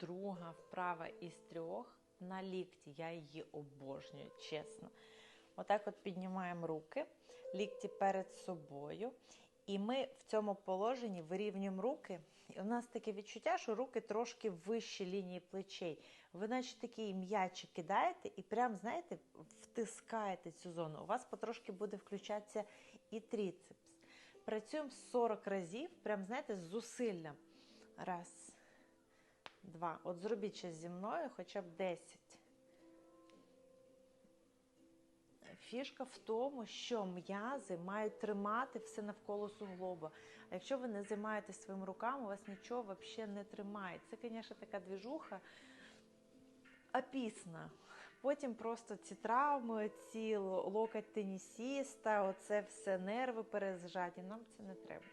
друга вправа із трьох на лікті. Я її обожнюю, чесно. Отак от піднімаємо руки, лікті перед собою. І ми в цьому положенні вирівнюємо руки. І у нас таке відчуття, що руки трошки вище лінії плечей. Ви, наче такий м'ячик кидаєте і прям, знаєте, втискаєте цю зону. У вас потрошки буде включатися і тріцепс. Працюємо 40 разів, прям, знаєте, з зусиллям. Раз, два. От зробіть ще зі мною хоча б 10. Фішка в тому, що м'язи мають тримати все навколо суглоба. А якщо ви не займаєтесь своїми руками, у вас нічого взагалі не тримає. Це, звісно, така двіжуха опісна. Потім просто ці травми, ці локоть тенісіста, оце все нерви перезажаті. Нам це не треба.